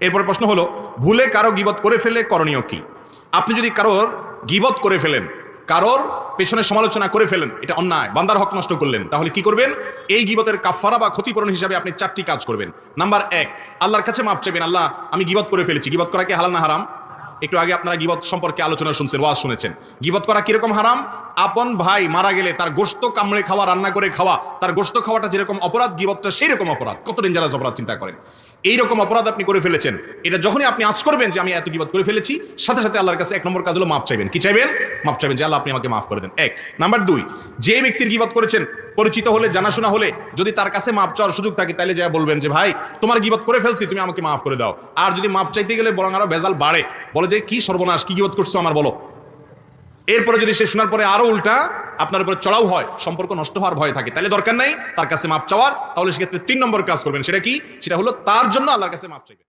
এরপরে প্রশ্ন হলো, ভুলে কারও গিবত করে ফেলে করণীয় কি? আপনি যদি কারোর গিবত করে ফেলেন, কারোর পেছনে সমালোচনা করে ফেলেন, এটা অন্যায়, বান্দার হক নষ্ট করলেন, তাহলে কি করবেন? এই গিবতের কাফারা বা ক্ষতিপূরণ হিসাবে আপনি চারটি কাজ করবেন। নাম্বার এক, আল্লাহর কাছে মাপ চাইবেন, আল্লাহ, আমি গিবত করে ফেলেছি, গিবত করাকে কি হালাল না হারাম? একটু আগে আপনারা গিবত সম্পর্কে আলোচনা শুনছেন, ওয়াজ শুনেছেন। গিবত করা কীরকম হারাম? আপন ভাই মারা গেলে তার গোস্ত কামড়ে খাওয়া, রান্না করে খাওয়া, তার গোস্ত খাওয়াটা যেরকম অপরাধ, গিবতটা সেই রকম অপরাধ। কত ডেঞ্জারাস অপরাধ চিন্তা করেন। এই রকম অপরাধ আপনি করে ফেলেছেন। এটা যখনই আপনি আজ করবেন যে আমি এত গিবত করে ফেলেছি, সাথে সাথে আল্লাহর কাছে এক নম্বর কাজ হলো মাপ চাইবেন। কি চাইবেন? মাপ চাইবেন যে আল্লাহ আপনি আমাকে মাফ করে দেন। এক। নাম্বার দুই, যে ব্যক্তির গিবত করেছেন, পরিচিত হলে, জানাশোনা হলে, যদি তার কাছে মাপ চাওয়ার সুযোগ থাকে তাহলে যা বলবেন যে, ভাই, তোমার গিবত করে ফেলছি, তুমি আমাকে মাফ করে দাও। আর যদি মাপ চাইতে গেলে বরং আরও ভেজাল বাড়ে, বলে যে কি সর্বনাশ, কি গিবত করছ আমার বলো। এরপরে যদি সে শোনার পরে আরও উল্টা, আপনার উপরে চড়াও হয়, সম্পর্ক নষ্ট হওয়ার ভয় থাকে, তাহলে দরকার নাই তার কাছে মাপ চাওয়ার, তাহলে সেক্ষেত্রে তিন নম্বর কাজ করবেন, সেটা কি? সেটা হলো তার জন্য আল্লাহর কাছে মাপ চাইবেন।